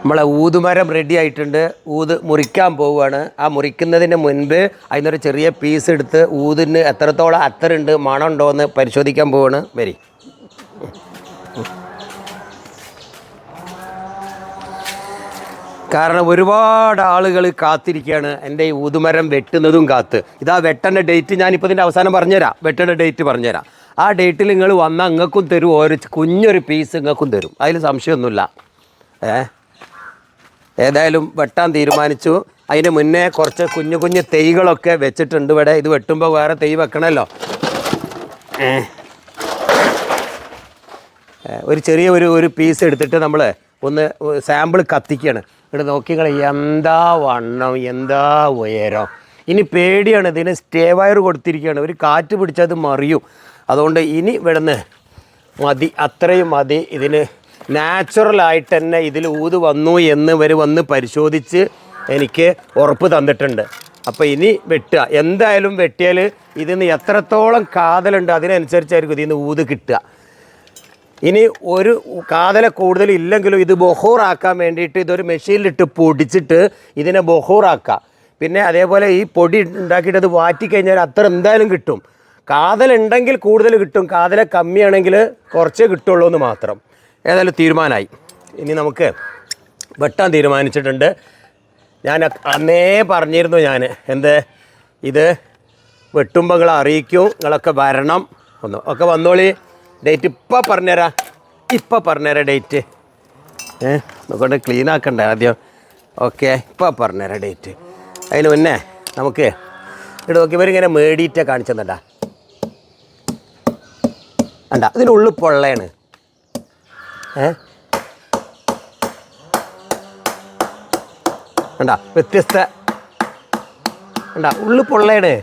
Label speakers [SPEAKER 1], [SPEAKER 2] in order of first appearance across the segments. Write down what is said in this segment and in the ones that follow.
[SPEAKER 1] നമ്മളെ ഊതുമരം റെഡി ആയിട്ടുണ്ട്. ഊത് മുറിക്കാൻ പോവുകയാണ്. ആ മുറിക്കുന്നതിന് മുൻപ് അതിനൊരു ചെറിയ പീസ് എടുത്ത് ഊതിന് എത്രത്തോളം അത്തറുണ്ട് മണം ഉണ്ടോ എന്ന് പരിശോധിക്കാൻ പോവാണ് വരി. കാരണം ഒരുപാട് ആളുകൾ കാത്തിരിക്കുകയാണ് എന്റെ ഈ ഊതുമരം വെട്ടുന്നതും കാത്ത്. ഇതാ വെട്ടേണ്ട ഡേറ്റ് ഞാനിപ്പോൾ ഇതിന്റെ അവസാനം പറഞ്ഞുതരാം. വെട്ടേണ്ട ഡേറ്റ് പറഞ്ഞുതരാം. ആ ഡേറ്റിൽ നിങ്ങൾ വന്നാൽ നിങ്ങൾക്കും തരും ഓരോ കുഞ്ഞൊരു പീസ് നിങ്ങൾക്കും തരും. അതിൽ സംശയമൊന്നുമില്ല. ഏ? ഏതായാലും വെട്ടാൻ തീരുമാനിച്ചു. അതിന് മുന്നേ കുറച്ച് കുഞ്ഞു കുഞ്ഞു തൈകളൊക്കെ വെച്ചിട്ടുണ്ട് ഇവിടെ. ഇത് വെട്ടുമ്പോൾ വേറെ തൈ വെക്കണമല്ലോ. ഒരു ചെറിയ ഒരു ഒരു പീസ് എടുത്തിട്ട് നമ്മൾ ഒന്ന് സാമ്പിൾ കത്തിക്കുകയാണ് ഇവിടെ നോക്കിക്കളെ എന്താ വണ്ണം എന്താ ഉയരം. ഇനി പേടിയാണ് ഇതിന് സ്റ്റേ വയർ കൊടുത്തിരിക്കുകയാണ്. ഒരു കാറ്റ് പിടിച്ചത് മറിയും. അതുകൊണ്ട് ഇനി ഇവിടുന്ന് മതി അത്രയും മതി ഇതിന്. നാച്ചുറലായിട്ട് തന്നെ ഇതിൽ ഊത് വന്നു എന്ന് ഇവർ വന്ന് പരിശോധിച്ച് എനിക്ക് ഉറപ്പ് തന്നിട്ടുണ്ട്. അപ്പോൾ ഇനി വെട്ടുക. എന്തായാലും വെട്ടിയാൽ ഇതിൽ നിന്ന് എത്രത്തോളം കാതലുണ്ട് അതിനനുസരിച്ചായിരിക്കും ഇതിൽ നിന്ന് ഊത് കിട്ടുക. ഇനി ഒരു കാതല കൂടുതൽ ഇല്ലെങ്കിലും ഇത് ബൊഹോറാക്കാൻ വേണ്ടിയിട്ട് ഇതൊരു മെഷീനിലിട്ട് പൊടിച്ചിട്ട് ഇതിനെ ബൊഹോറാക്കാം പിന്നെ അതേപോലെ ഈ പൊടി ഉണ്ടാക്കിയിട്ട് അത് വാറ്റിക്കഴിഞ്ഞാൽ അത്ര എന്തായാലും കിട്ടും. കാതലുണ്ടെങ്കിൽ കൂടുതൽ കിട്ടും. കാതല കമ്മിയാണെങ്കിൽ കുറച്ചേ കിട്ടുള്ളൂ എന്ന് മാത്രം. ഏതായാലും തീരുമാനമായി. ഇനി നമുക്ക് വെട്ടാൻ തീരുമാനിച്ചിട്ടുണ്ട്. ഞാൻ അന്നേ പറഞ്ഞിരുന്നു ഞാൻ എന്ത്? ഇത് വെട്ടുമ്പോൾ നിങ്ങളെ അറിയിക്കും നിങ്ങളൊക്കെ വരണം ഒന്ന് ഒക്കെ വന്നോളി. ഡേറ്റ് ഇപ്പം പറഞ്ഞുതരാം ഇപ്പം പറഞ്ഞുതരാം ഡേറ്റ് ഏ? നോക്കൊണ്ട് ക്ലീൻ ആക്കണ്ടേ ആദ്യം. ഓക്കെ ഇപ്പം പറഞ്ഞുതരാം ഡേറ്റ് അതിന് മുന്നേ നമുക്ക് ഇവിടെ നോക്കി ഇവരിങ്ങനെ മേടിയിട്ട് കാണിച്ചെന്നണ്ടാ. അണ്ട അതിനുള്ളിൽ പൊള്ളയാണ്. ഏ? കണ്ട? വ്യത്യസ്ത. വേണ്ട ഉള്ളു പൊള്ളയാണ്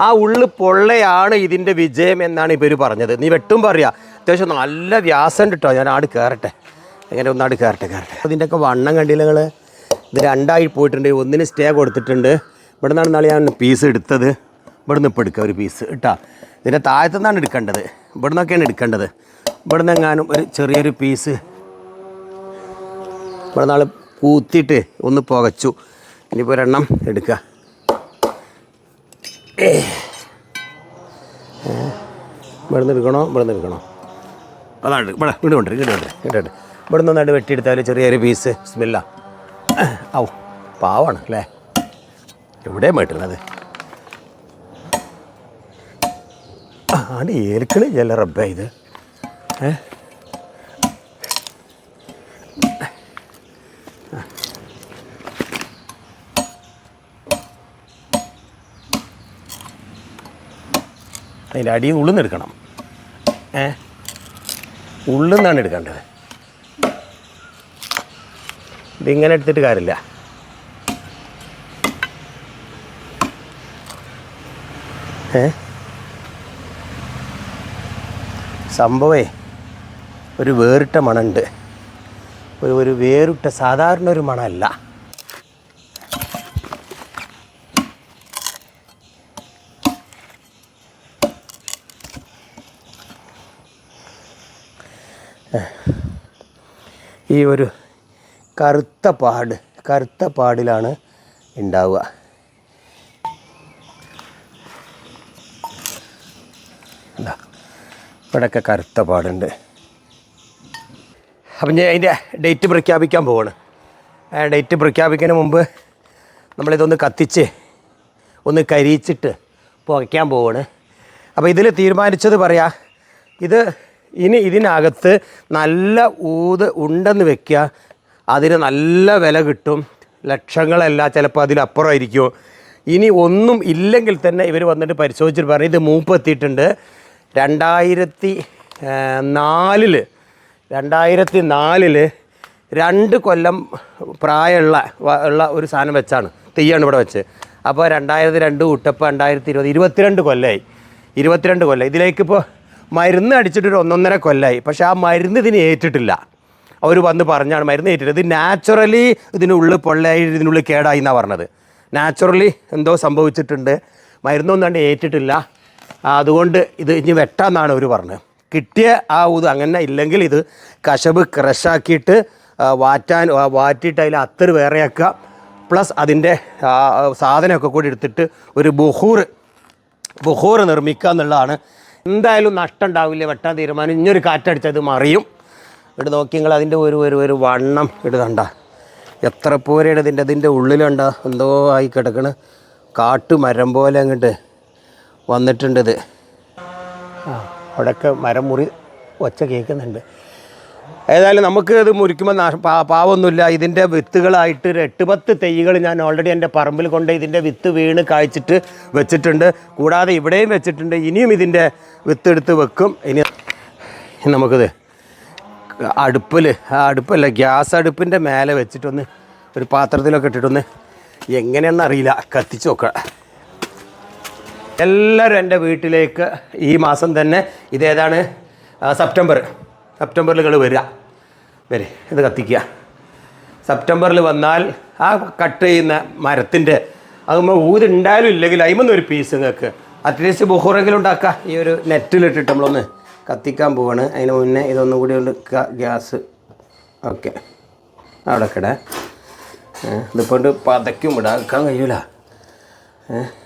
[SPEAKER 1] ആ ഉള്ളു പൊള്ളയാണ് ഇതിന്റെ വിജയം എന്നാണ് ഇവർ പറഞ്ഞത്. നീ വെട്ടും പറയാ. അത്യാവശ്യം നല്ല വ്യാസം കിട്ടോ ഞാൻ ആട് കയറട്ടെ എങ്ങനെ ഒന്നാട് കയറട്ടെ കയറട്ടെ അതിന്റെയൊക്കെ വണ്ണം കണ്ടില്ല നിങ്ങൾ ഇത് രണ്ടായി പോയിട്ടുണ്ട്. ഒന്നിന് സ്റ്റേ കൊടുത്തിട്ടുണ്ട്. ഇവിടെ നിന്നാണ് നാളെ ഞാൻ പീസ് എടുത്തത്. ഇവിടെ നിന്ന് ഇപ്പോൾ എടുക്കുക ഒരു പീസ് ഇട്ടാ ഇതിന്റെ താഴത്തു നിന്നാണ് എടുക്കേണ്ടത്. ഇവിടെ നിന്നൊക്കെയാണ് എടുക്കേണ്ടത്. ഇവിടെ നിന്ന് എങ്ങാനും ഒരു ചെറിയൊരു പീസ് ഇവിടെ നാൾ കൂത്തിയിട്ട് ഒന്ന് പുകച്ചു. ഇനിയിപ്പോൾ ഒരെണ്ണം എടുക്കുക ഇവിടുന്ന് എടുക്കണോ? ഇവിടുന്ന് എടുക്കണോ? അതാണ് ഇവിടെ കൊണ്ടുവരും ഇങ്ങോട്ട് ഇവിടെ നിന്ന് നന്നായിട്ട് വെട്ടിയെടുത്താൽ ചെറിയൊരു പീസ് സ്മെല്ല ഔ പാവാണ് അല്ലേ? എവിടെയാണ് വെട്ടുന്നത് ആണ് ഏൽക്കണേ ജല റബ്ബ ഇത്. അതിന്റെ അടിയിൽ ഉള്ളിൽ നിന്ന് എടുക്കണം. ഏ? ഉള്ളിൽ നിന്നാണ് എടുക്കേണ്ടത് ഇതിങ്ങനെ എടുത്തിട്ട് കാര്യമില്ല. ഏ? സംഭവേ ഒരു വേറിട്ട മണമുണ്ട് ഒരു ഒരു വേറിട്ട സാധാരണ ഒരു മണമല്ല ഈ ഒരു കറുത്ത പാട് കറുത്ത പാടിലാണ് ഉണ്ടാവുക ഇവിടെയൊക്കെ കറുത്ത പാടുണ്ട്. അപ്പം ഞാൻ അതിന്റെ ഡേറ്റ് പ്രഖ്യാപിക്കാൻ പോവാണ്. ഡേറ്റ് പ്രഖ്യാപിക്കുന്നതിന് മുമ്പ് നമ്മളിതൊന്ന് കത്തിച്ച് ഒന്ന് കരിയിച്ചിട്ട് പുകയ്ക്കാൻ പോവാണ്. അപ്പോൾ ഇതിൽ തീരുമാനിച്ചത് പറയാം ഇത് ഇനി ഇതിനകത്ത് നല്ല ഊത് ഉണ്ടെന്ന് വെക്കുക അതിന് നല്ല വില കിട്ടും ലക്ഷങ്ങളല്ല ചിലപ്പോൾ അതിലപ്പുറമായിരിക്കും. ഇനി ഒന്നും ഇല്ലെങ്കിൽ തന്നെ ഇവർ വന്നിട്ട് പരിശോധിച്ചിട്ട് പറഞ്ഞു ഇത് മൂപ്പ് മൂപ്പെത്തിയിട്ടുണ്ട്. രണ്ടായിരത്തി നാലിൽ രണ്ടായിരത്തി നാലിൽ രണ്ട് കൊല്ലം പ്രായമുള്ള ഉള്ള ഒരു സാധനം വെച്ചാണ്. തെയ്യാണ് ഇവിടെ വെച്ച്. അപ്പോൾ രണ്ടായിരത്തി രണ്ട് വിട്ടപ്പോൾ രണ്ടായിരത്തി ഇരുപത് ഇരുപത്തിരണ്ട് കൊല്ലമായി ഇരുപത്തിരണ്ട് കൊല്ലം ഇതിലേക്കിപ്പോൾ മരുന്ന് അടിച്ചിട്ടൊരു ഒന്നൊന്നര കൊല്ലമായി പക്ഷേ ആ മരുന്ന് ഇതിന് ഏറ്റിട്ടില്ല. അവർ വന്ന് പറഞ്ഞാണ് മരുന്ന് ഏറ്റിട്ട് ഇത് നാച്ചുറലി ഇതിനുള്ളിൽ പൊള്ളയായി ഇതിനുള്ളിൽ കേടായി എന്നാണ് പറഞ്ഞത്. നാച്ചുറലി എന്തോ സംഭവിച്ചിട്ടുണ്ട്. മരുന്നൊന്നും ഏറ്റിട്ടില്ല. അതുകൊണ്ട് ഇത് ഇനി വെട്ടാന്നാണ് അവർ പറഞ്ഞത്. കിട്ടിയ ആ ഊത് അങ്ങനെ ഇല്ലെങ്കിൽ ഇത് കശബ് ക്രഷാക്കിയിട്ട് വാറ്റാൻ വാറ്റിയിട്ട് അതിൽ അത്തർ വേറെയാക്കുക. പ്ലസ് അതിന്റെ സാധനമൊക്കെ കൂടി എടുത്തിട്ട് ഒരു ബുഹൂർ ബുഹൂർ നിർമ്മിക്കുക എന്നുള്ളതാണ്. എന്തായാലും നഷ്ടം ഉണ്ടാവില്ല വെട്ടാൻ തീരുമാനം. ഇനിയൊരു കാറ്റടിച്ചത് മറിയും. ഇവിടെ നോക്കി നിങ്ങൾ അതിന്റെ ഒരു ഒരു ഒരു വണ്ണം ഇടുകണ്ട എത്ര പോരെയാണ് ഇതിന്റെ ഇതിന്റെ ഉള്ളിലുണ്ട എന്തോ ആയി കിടക്കണ്. കാട്ടുമരം പോലെ അങ്ങോട്ട് വന്നിട്ടുണ്ട് ഇത്. ആ. അവിടെയൊക്കെ മരം മുറി ഒച്ച കേൾക്കുന്നുണ്ട്. ഏതായാലും നമുക്ക് ഇത് മുറിക്കുമ്പോൾ നാശ പാ പാവൊന്നുമില്ല. ഇതിന്റെ വിത്തുകളായിട്ട് ഒരു എട്ട് പത്ത് തെയ്യകൾ ഞാൻ ഓൾറെഡി എന്റെ പറമ്പിൽ കൊണ്ട് ഇതിന്റെ വിത്ത് വീണ് കായ്ച്ചിട്ട് വെച്ചിട്ടുണ്ട്. കൂടാതെ ഇവിടെയും വെച്ചിട്ടുണ്ട്. ഇനിയും ഇതിന്റെ വിത്ത് എടുത്ത് വെക്കും. ഇനി നമുക്കിത് അടുപ്പിൽ അടുപ്പല്ല ഗ്യാസ് അടുപ്പിന്റെ മേലെ വെച്ചിട്ടൊന്ന് ഒരു പാത്രത്തിലൊക്കെ ഇട്ടിട്ടൊന്ന് എങ്ങനെയെന്നറിയില്ല കത്തിച്ച് നോക്കാം. എല്ലാവരും എന്റെ വീട്ടിലേക്ക് ഈ മാസം തന്നെ ഇതേതാണ് സെപ്റ്റംബർ. സെപ്റ്റംബറിൽ നിങ്ങൾ വരിക. വരെ ഇത് കത്തിക്കുക. സെപ്റ്റംബറിൽ വന്നാൽ ആ കട്ട് ചെയ്യുന്ന മരത്തിന്റെ അതുമ്പോൾ ഊതുണ്ടായാലും ഇല്ലെങ്കിൽ അതിമൊന്നും ഒരു പീസ് നിങ്ങൾക്ക്. അറ്റ്ലീസ്റ്റ് ബുഹൂറെങ്കിലും ഉണ്ടാക്കുക ഈ ഒരു നെറ്റിലിട്ടിട്ട് നമ്മളൊന്ന് കത്തിക്കാൻ പോവാണ്. അതിന് മുന്നേ ഇതൊന്നും കൂടി ഒന്ന് ഗ്യാസ് ഓക്കെ. അവിടെ കിട. ഇതിപ്പോൾ പതയ്ക്കും ഇടാക്കാൻ കഴിയൂല. ഏഹ്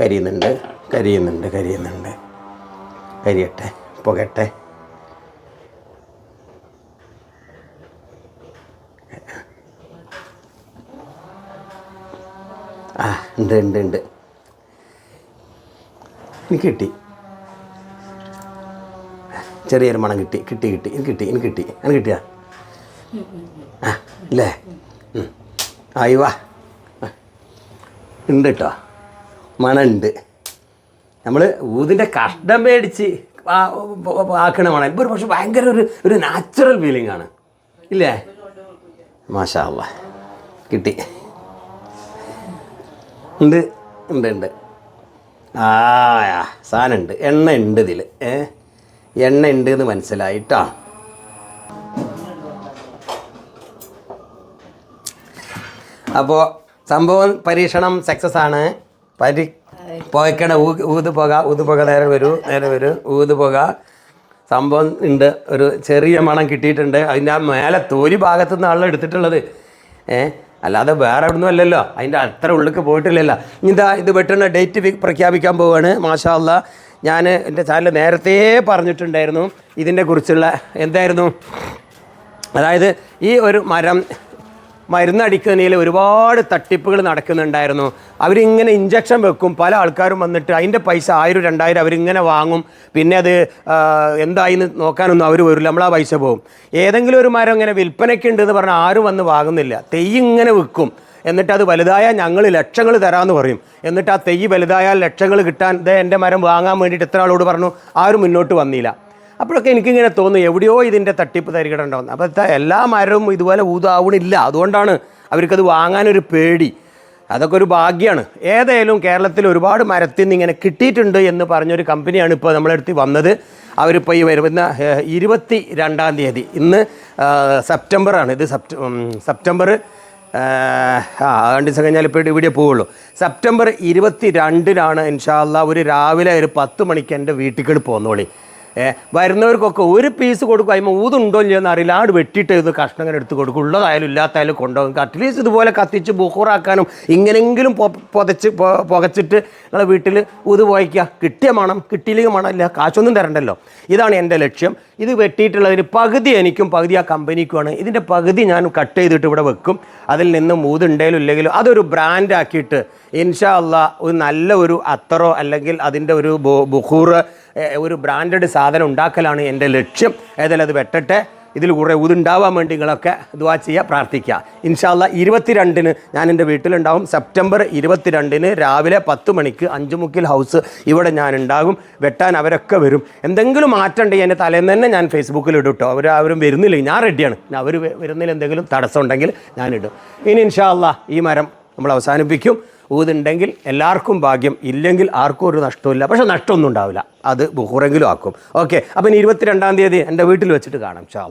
[SPEAKER 1] കരിയുന്നുണ്ട് കരിയുന്നുണ്ട് കരിയുന്നുണ്ട്. കരിയട്ടെ പുകട്ടെ. ആ ഉണ്ട് ഉണ്ട് ഉണ്ട്. എനിക്ക് കിട്ടി. ചെറിയൊരു മണം കിട്ടി കിട്ടി കിട്ടി എനിക്ക് കിട്ടി എനിക്ക് കിട്ടി. എനിക്ക് കിട്ടിയാ? ആ ഇല്ലേ. ആയി വാ. ഉണ്ട് കേട്ടോ മണമുണ്ട് നമ്മൾ ഊതിന്റെ കഷ്ടം മേടിച്ച് ആക്കണ മണം. ഇപ്പോൾ ഒരു പക്ഷേ ഭയങ്കര ഒരു ഒരു നാച്ചുറൽ ഫീലിംഗ് ആണ്. ഇല്ലേ? മാഷാ കിട്ടി. ഉണ്ട് ഉണ്ട് ഉണ്ട്. ആ സാധനം ഉണ്ട്. എണ്ണ ഉണ്ട് ഇതിൽ എണ്ണ ഉണ്ട് എന്ന് മനസ്സിലായിട്ടാ? അപ്പോൾ സംഭവം പരീക്ഷണം സക്സസ് ആണ്. പരി പുകയ്ക്കണ ഊത് പുക ഊത് പുക നേരെ വരൂ നേരെ വരൂ ഊത് പുക. സംഭവം ഉണ്ട്. ഒരു ചെറിയ മണം കിട്ടിയിട്ടുണ്ട്. അതിന്റെ ആ മേലെ തോരി ഭാഗത്തു നിന്ന് ആളെ എടുത്തിട്ടുള്ളത്. ഏ അല്ലാതെ വേറെ എവിടുന്നും അല്ലല്ലോ. അതിന്റെ അത്ര ഉള്ളിലേക്ക് പോയിട്ടില്ലല്ലോ. ഇതാ ഇത് വെട്ടുന്ന ഡേറ്റ് പ്രഖ്യാപിക്കാൻ പോവുകയാണ് മാഷാല്ല ഞാൻ എന്റെ ചാനൽ നേരത്തെ പറഞ്ഞിട്ടുണ്ടായിരുന്നു ഇതിനെ കുറിച്ചുള്ള എന്തായിരുന്നു? അതായത് ഈ ഒരു മരം മരുന്നടിക്കുന്നതിൽ ഒരുപാട് തട്ടിപ്പുകൾ നടക്കുന്നുണ്ടായിരുന്നു. അവരിങ്ങനെ ഇഞ്ചക്ഷൻ വെക്കും. പല ആൾക്കാരും വന്നിട്ട് അതിന്റെ പൈസ ആയിരം രണ്ടായിരം അവരിങ്ങനെ വാങ്ങും. പിന്നെ അത് എന്തായിന്ന് നോക്കാനൊന്നും അവർ വരില്ല. നമ്മൾ ആ പൈസ പോകും. ഏതെങ്കിലും ഒരു മരം ഇങ്ങനെ വിൽപ്പനയ്ക്ക് ഉണ്ടെന്ന് പറഞ്ഞാൽ ആരും വന്ന് വാങ്ങുന്നില്ല. തെയ്യ് ഇങ്ങനെ വിൽക്കും. എന്നിട്ട് അത് വലുതായാൽ ഞങ്ങൾ ലക്ഷങ്ങൾ തരാമെന്ന് പറയും. എന്നിട്ട് ആ തെയ്യ് വലുതായാൽ ലക്ഷങ്ങൾ കിട്ടാൻ ദേ എന്റെ മരം വാങ്ങാൻ വേണ്ടിയിട്ട് എത്ര ആളോട് പറഞ്ഞു. ആരും മുന്നോട്ട് വന്നില്ല. അപ്പോഴൊക്കെ എനിക്കിങ്ങനെ തോന്നുന്നു എവിടെയോ ഇതിന്റെ തട്ടിപ്പ് തരികടണ്ടാവുന്നത് അപ്പോൾ എല്ലാ മരവും ഇതുപോലെ ഊതാവണില്ല. അതുകൊണ്ടാണ് അവർക്കത് വാങ്ങാനൊരു പേടി. അതൊക്കെ ഒരു ഭാഗ്യമാണ് ഏതായാലും കേരളത്തിൽ ഒരുപാട് മരത്തിൽ നിന്ന് ഇങ്ങനെ കിട്ടിയിട്ടുണ്ട് എന്ന് പറഞ്ഞൊരു കമ്പനിയാണ് ഇപ്പോൾ നമ്മളെടുത്ത് വന്നത്. അവരിപ്പോൾ ഈ വരുന്ന ഇരുപത്തി രണ്ടാം തീയതി. ഇന്ന് സെപ്റ്റംബറാണ്. ഇത് സെപ്റ്റ സെപ്റ്റംബർ ആ രണ്ട് ദിവസം കഴിഞ്ഞാൽ ഇപ്പോൾ ഇവിടെ പോവുള്ളൂ. സെപ്റ്റംബർ ഇരുപത്തി രണ്ടിനാണ് ഇൻഷാല്ല ഒരു രാവിലെ ഒരു പത്ത് മണിക്ക് എന്റെ വീട്ടിൽ പോന്നോളി. ഏ വരുന്നവർക്കൊക്കെ ഒരു പീസ് കൊടുക്കും. അതിന് ഊതുണ്ടോ ഇല്ലയോ എന്ന് അറിയില്ല. ആട് വെട്ടിയിട്ട് ഇത് കഷ്ണം ഇങ്ങനെ എടുത്ത് കൊടുക്കും. ഉള്ളതായാലും ഇല്ലാത്തായാലും കൊണ്ടുപോകും. അറ്റ്ലീസ്റ്റ് ഇതുപോലെ കത്തിച്ച് ബുഹൂറാക്കാനും ഇങ്ങനെങ്കിലും പുതച്ച് പുകച്ചിട്ട് നിങ്ങളെ വീട്ടിൽ ഊത് പോയിക്കുക. കിട്ടിയ മണം കിട്ടിയില്ലെങ്കിൽ മണമില്ല കാശൊന്നും തരണ്ടല്ലോ. ഇതാണ് എന്റെ ലക്ഷ്യം. ഇത് വെട്ടിയിട്ടുള്ളതിന് പകുതി എനിക്കും പകുതി ആ കമ്പനിക്കുമാണ് ഇതിന്റെ പകുതി ഞാൻ കട്ട് ചെയ്തിട്ട് ഇവിടെ വെക്കും. അതിൽ നിന്ന് മൂതുണ്ടേലും ഇല്ലെങ്കിലും അതൊരു ബ്രാൻഡാക്കിയിട്ട് ഇൻഷാ അല്ല ഒരു നല്ല ഒരു അത്തറോ അല്ലെങ്കിൽ അതിന്റെ ഒരു ബുഹൂർ ഒരു ബ്രാൻഡഡ് സാധനം ഉണ്ടാക്കലാണ് എന്റെ ലക്ഷ്യം. ഏതായാലും അത് വെട്ടട്ടെ. ഇതിൽ കുറേ ഉതുണ്ടാവാൻ വേണ്ടി നിങ്ങളൊക്കെ ദുവാ ചെയ്യുക പ്രാർത്ഥിക്കുക ഇൻഷാല്ല ഇരുപത്തിരണ്ടിന് ഞാൻ എന്റെ വീട്ടിലുണ്ടാവും. സെപ്റ്റംബർ ഇരുപത്തിരണ്ടിന് രാവിലെ പത്ത് മണിക്ക് അഞ്ചുമുക്കിൽ ഹൗസ് ഇവിടെ ഞാൻ ഉണ്ടാകും വെട്ടാൻ അവരൊക്കെ വരും. എന്തെങ്കിലും മാറ്റം ഉണ്ടെങ്കിൽ എന്റെ തലേന്ന് തന്നെ ഞാൻ ഫേസ്ബുക്കിൽ ഇടും കേട്ടോ അവർ അവരും വരുന്നില്ല. ഞാൻ റെഡിയാണ് അവർ വരുന്നതിൽ എന്തെങ്കിലും തടസ്സം ഉണ്ടെങ്കിൽ ഞാനിടും ഇനി ഇൻഷാല്ല ഈ മരം നമ്മൾ അവസാനിപ്പിക്കും. ഊതുണ്ടെങ്കിൽ എല്ലാവർക്കും ഭാഗ്യം. ഇല്ലെങ്കിൽ ആർക്കും ഒരു നഷ്ടമില്ല പക്ഷെ നഷ്ടമൊന്നും ഉണ്ടാവില്ല. അത് ബുഹുറെങ്കിലും ആക്കും. ഓക്കെ. അപ്പം ഇനി ഇരുപത്തിരണ്ടാം തീയതി എന്റെ വീട്ടിൽ വെച്ചിട്ട് കാണാം. ഷാ